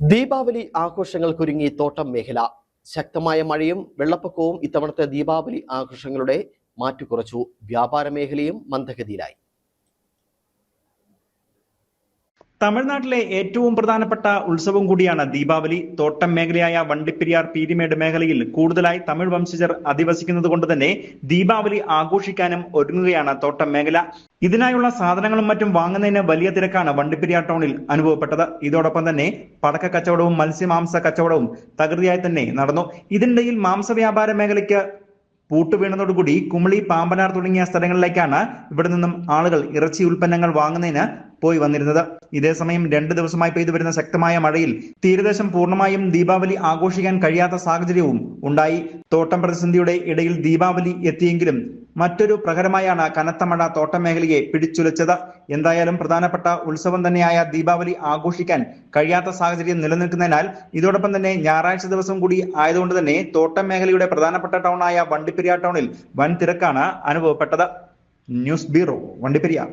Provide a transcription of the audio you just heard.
ദീപാവലി ആഘോഷങ്ങൾക്കൊരുങ്ങി തോട്ടം മേഖല. ശക്തമായ മഴയും വെള്ളപ്പൊക്കവും ഇത്തവണത്തെ ദീപാവലി ആഘോഷങ്ങളുടെ മാറ്റുകുറച്ചു വ്യാപാര മേഖലയും മന്ദഗതിയിലായി. തമിഴ്നാട്ടിലെ ഏറ്റവും പ്രധാനപ്പെട്ട ഉത്സവം കൂടിയാണ് ദീപാവലി. തോട്ടം മേഖലയായ വണ്ടിപ്പെരിയാർ പീരിമേട് മേഖലയിൽ കൂടുതലായി തമിഴ് വംശജർ അധിവസിക്കുന്നത് കൊണ്ട് തന്നെ ദീപാവലി ആഘോഷിക്കാനും ഒരുങ്ങുകയാണ് തോട്ടം മേഖല. ഇതിനായുള്ള സാധനങ്ങളും മറ്റും വാങ്ങുന്നതിന് വലിയ തിരക്കാണ് വണ്ടിപ്പെരിയാർ ടൗണിൽ അനുഭവപ്പെട്ടത്. ഇതോടൊപ്പം തന്നെ പടക്ക കച്ചവടവും മത്സ്യമാംസ കച്ചവടവും തകൃതിയായി തന്നെ നടന്നു. ഇതിനിടയിൽ മാംസ വ്യാപാര മേഖലയ്ക്ക് പൂട്ടുവീണതോടുകൂടി കുമളി പാമ്പനാർ തുടങ്ങിയ സ്ഥലങ്ങളിലേക്കാണ് ഇവിടെ നിന്നും ആളുകൾ ഇറച്ചി ഉൽപ്പന്നങ്ങൾ വാങ്ങുന്നതിന് പോയി വന്നിരുന്നത്. ഇതേസമയം രണ്ട് ദിവസമായി പെയ്തു വരുന്ന ശക്തമായ മഴയിൽ തീരദേശം പൂർണമായും ദീപാവലി ആഘോഷിക്കാൻ കഴിയാത്ത സാഹചര്യവും ഉണ്ടായി. തോട്ടം പ്രതിസന്ധിയുടെ ഇടയിൽ ദീപാവലി എത്തിയെങ്കിലും മറ്റൊരു പ്രഹരമായാണ് കനത്ത മഴ തോട്ടം മേഖലയെ പിടിച്ചുലച്ചത്. എന്തായാലും പ്രധാനപ്പെട്ട ഉത്സവം തന്നെയായ ദീപാവലി ആഘോഷിക്കാൻ കഴിയാത്ത സാഹചര്യം നിലനിൽക്കുന്നതിനാൽ ഇതോടൊപ്പം തന്നെ ഞായറാഴ്ച ദിവസം കൂടി ആയതുകൊണ്ട് തന്നെ തോട്ടം മേഖലയുടെ പ്രധാനപ്പെട്ട ടൗണായ വണ്ടിപ്പെരിയാർ ടൗണിൽ വൻ തിരക്കാണ് അനുഭവപ്പെട്ടത്. News bureau Vandiperiyar.